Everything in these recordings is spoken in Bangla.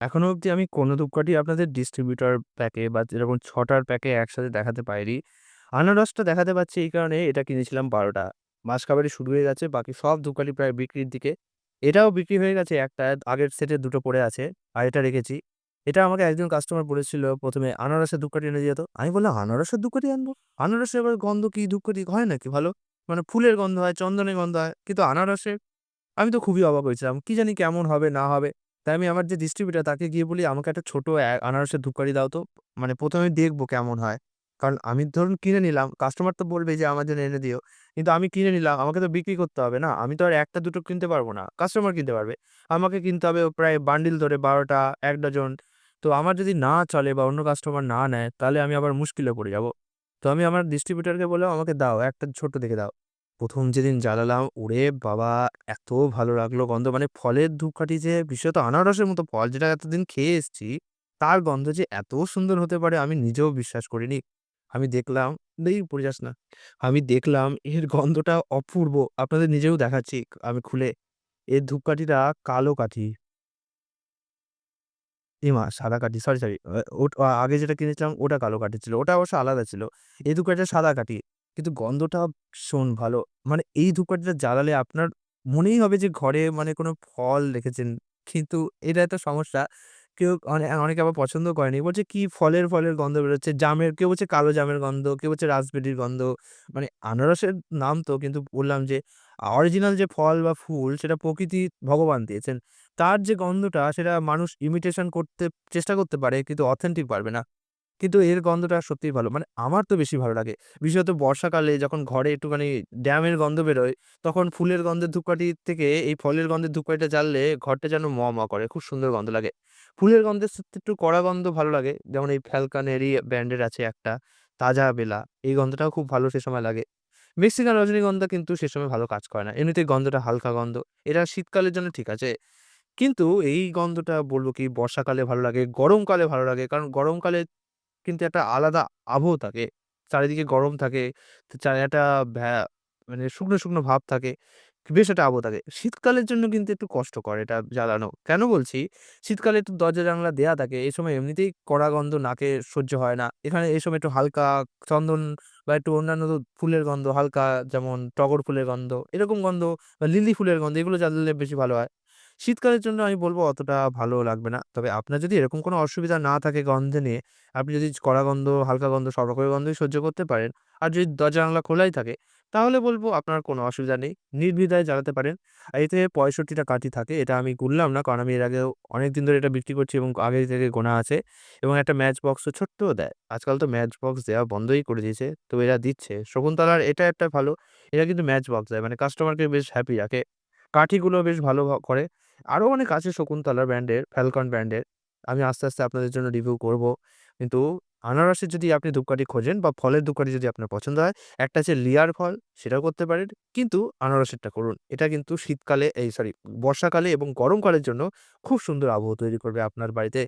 এখনও অবধি আমি কোনো ধূপকাঠি আপনাদের ডিস্ট্রিবিউটর প্যাকে বা যেরকম ছটার প্যাকে একসাথে দেখাতে পারিনি। আনারসটা দেখাতে পারছি এই কারণে এটা কিনেছিলাম ১২ টা। মাসকাবারি শুরু হয়ে গেছে। বাকি সব ধূপকাঠি প্রায় বিক্রির দিকে। এটাও বিক্রি হয়ে গেছে একটা, আগের সেটে দুটো পড়ে আছে। আর এটা রেখেছি। এটা আমাকে একজন কাস্টমার বলেছিল প্রথমে আনারসের ধূপকাঠি এনে দিও তো। আমি বললাম, "আনারসের ধূপকাঠি আনব? আনারসের এবার গন্ধ কি ধূপকাঠি হয় নাকি ভালো? মানে ফুলের গন্ধ হয়, চন্দনের গন্ধ হয়। কিন্তু আনারসের" আমি তো খুবই অবাক হয়েছিলাম। কি জানি কেমন হবে না হবে। তাই আমি আমার যে ডিস্ট্রিবিউটার তাকে গিয়ে বলি, "আমাকে একটা ছোট আনারসের ধূপকাঠি দাও তো। মানে ১ম এ দেখব কেমন হয়।" কারণ আমি ধরুন কিনে নিলাম। কাস্টমার তো বলবেই যে, "আমার জন্য এনে দিও।" কিন্তু আমি কিনে নিলাম। আমাকে তো বিক্রি করতে হবে না? আমি তো আর একটা দুটো কিনতে পারব না। কাস্টমার কিনতে পারবে। আমাকে কিনতে হবে প্রায় বান্ডিল ধরে বারোটা এক ডজন। তো আমার যদি না চলে বা অন্য কাস্টমার না নেয়, তাহলে আমি আবার মুশকিলে পড়ে যাব। তো আমি আমার ডিস্ট্রিবিউটারকে বললাম, "আমাকে দাও, একটা ছোট দেখে দাও।" ১ম যেদিন জ্বালালাম, ওরে বাবা! এত ভালো লাগল গন্ধ। মানে ফলের ধূপকাঠি যে বিশেষত আনারসের মতো ফল যেটা এতদিন খেয়ে এসেছি, তার গন্ধ যে এত সুন্দর হতে পারে আমি নিজেও বিশ্বাস করিনি। আমি দেখলাম দেই পড়ে যাস না। আমি দেখলাম এর গন্ধটা অপূর্ব। আপনাদের নিজেও দেখাচ্ছি আমি খুলে। এর ধূপকাঠিটা কালো কাঠি। এমা! সাদা কাঠি। Sorry, sorry. আগে যেটা কিনেছিলাম ওটা কালো কাঠি ছিল। ওটা অবশ্য আলাদা ছিল। এই ধূপকাঠিটা সাদা কাঠি। কিন্তু গন্ধটা ভীষণ ভালো। মানে এই ধূপকাঠিটা জ্বালালে আপনার মনেই হবে যে ঘরে মানে কোনো ফল রেখেছেন। কিন্তু এটা একটা সমস্যা। কেউ অনে অনেকে আবার পছন্দ করেনি। বলছে, "কি ফলের, ফলের গন্ধ বেরোচ্ছে।" জামের কেউ বলছে কালো জামের গন্ধ, কেউ বলছে রাসবেরির গন্ধ। মানে আনারসের নাম তো কিন্তু বললাম যে অরিজিনাল যে ফল বা ফুল সেটা প্রকৃতি ভগবান দিয়েছেন। তার যে গন্ধটা সেটা মানুষ ইমিটেশন করতে চেষ্টা করতে পারে কিন্তু অথেন্টিক পারবে না। কিন্তু এর গন্ধটা সত্যিই ভালো। মানে আমার তো বেশি ভালো লাগে। বিশেষত বর্ষাকালে যখন ঘরে একটুখানি ড্যামের গন্ধ বেরোয়, তখন ফুলের গন্ধের ধূপকাঠির থেকে এই ফলের গন্ধের ধূপকাঠিটা জ্বাললে ঘরটা যেন ম, ম করে। খুব সুন্দর গন্ধ লাগে। ফুলের গন্ধের সত্যি একটু কড়া গন্ধ ভালো লাগে। যেমন এই ফ্যালকনেরই ব্র্যান্ডের আছে একটা, তাজা বেলা। এই গন্ধটাও খুব ভালো সে সময় লাগে। মেক্সিকান রজনীগন্ধা কিন্তু সে সময় ভালো কাজ করে না। এমনিতেই গন্ধটা হালকা গন্ধ। এটা শীতকালের জন্য ঠিক আছে। কিন্তু এই গন্ধটা বলব কি বর্ষাকালে ভালো লাগে, গরমকালে ভালো লাগে। কারণ গরমকালে কিন্তু একটা আলাদা আবহ থাকে। চারিদিকে গরম থাকে। একটা মানে শুকনো, শুকনো ভাব থাকে। বেশ একটা আবহ থাকে। শীতকালের জন্য কিন্তু একটু কষ্টকর এটা জ্বালানো। কেন বলছি? শীতকালে একটু দরজা জানলা দেয়া থাকে। এই সময় এমনিতেই কড়া গন্ধ নাকে সহ্য হয় না। এখানে এই সময় একটু হালকা চন্দন বা একটু অন্যান্য ফুলের গন্ধ হালকা যেমন টগর ফুলের গন্ধ, এরকম গন্ধ বা লিলি ফুলের গন্ধ এগুলো জ্বালালে বেশি ভালো হয়। শীতকালের জন্য আমি বলব অতটা ভালো লাগবে না। তবে আপনার যদি এরকম কোনো অসুবিধা না থাকে গন্ধে নিয়ে, আপনি যদি কড়া গন্ধ, হালকা গন্ধ সব রকমের গন্ধই সহ্য করতে পারেন। আর যদি দরজা জানলা খোলাই থাকে, তাহলে বলব আপনার কোনো অসুবিধা নেই। নির্বিধায় জ্বালাতে পারেন। এতে ৬৫ টা কাঠি থাকে। এটা আমি গুনলাম না। কারণ আমি এর আগেও অনেকদিন ধরে এটা বিক্রি করছি এবং আগে থেকে গোনা আছে। এবং একটা ম্যাচ বক্সও ছোট্টও দেয়। আজকাল তো ম্যাচ বক্স দেওয়া বন্ধই করে দিয়েছে। তো এরা দিচ্ছে। শকুন্তলার এটা একটা ভালো। এরা কিন্তু ম্যাচ বক্স দেয়। মানে কাস্টমারকে বেশ হ্যাপি রাখে। কাঠিগুলো বেশ ভালো করে। আরও অনেক আছে শকুন্তলা ব্র্যান্ডের, ফ্যালকন ব্র্যান্ডের। আমি আস্তে, আস্তে আপনাদের জন্য রিভিউ করব। কিন্তু আনারসের যদি আপনি ধূপকাঠি খোঁজেন বা ফলের ধূপকাঠি যদি আপনার পছন্দ হয়, একটা আছে লিয়ার ফল, সেটাও করতে পারেন। কিন্তু আনারসেরটা করুন। এটা কিন্তু শীতকালে এই সরি বর্ষাকালে এবং গরমকালের জন্য খুব সুন্দর আবহ তৈরি করবে আপনার বাড়িতে।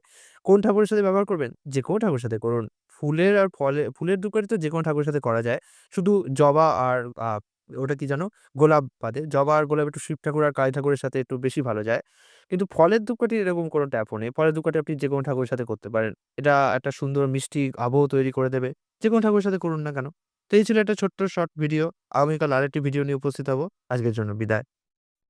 কোন ঠাকুরের সাথে ব্যবহার করবেন? যেকোনো ঠাকুরের সাথে করুন। ফুলের আর ফলে ফুলের ধূপকাঠি তো যে কোনো ঠাকুরের সাথে করা যায়। শুধু জবা আর ওটা কি জানো গোলাপ বাদে। জবা আর গোলাপ একটু শিব ঠাকুর আর কালী ঠাকুরের সাথে একটু বেশি ভালো যায়। কিন্তু ফলের দুকাটি এরকম কোনো ট্যাপও নেই। ফলের ধূপকাঠি আপনি যে কোনো ঠাকুরের সাথে করতে পারেন। এটা একটা সুন্দর মিষ্টি আবহ তৈরি করে দেবে। যে কোনো ঠাকুরের সাথে করুন না কেন? তো এই ছিল একটা ছোট্ট শর্ট ভিডিও। আগামীকাল আরেকটি ভিডিও নিয়ে উপস্থিত হব আজকের জন্য বিদায়।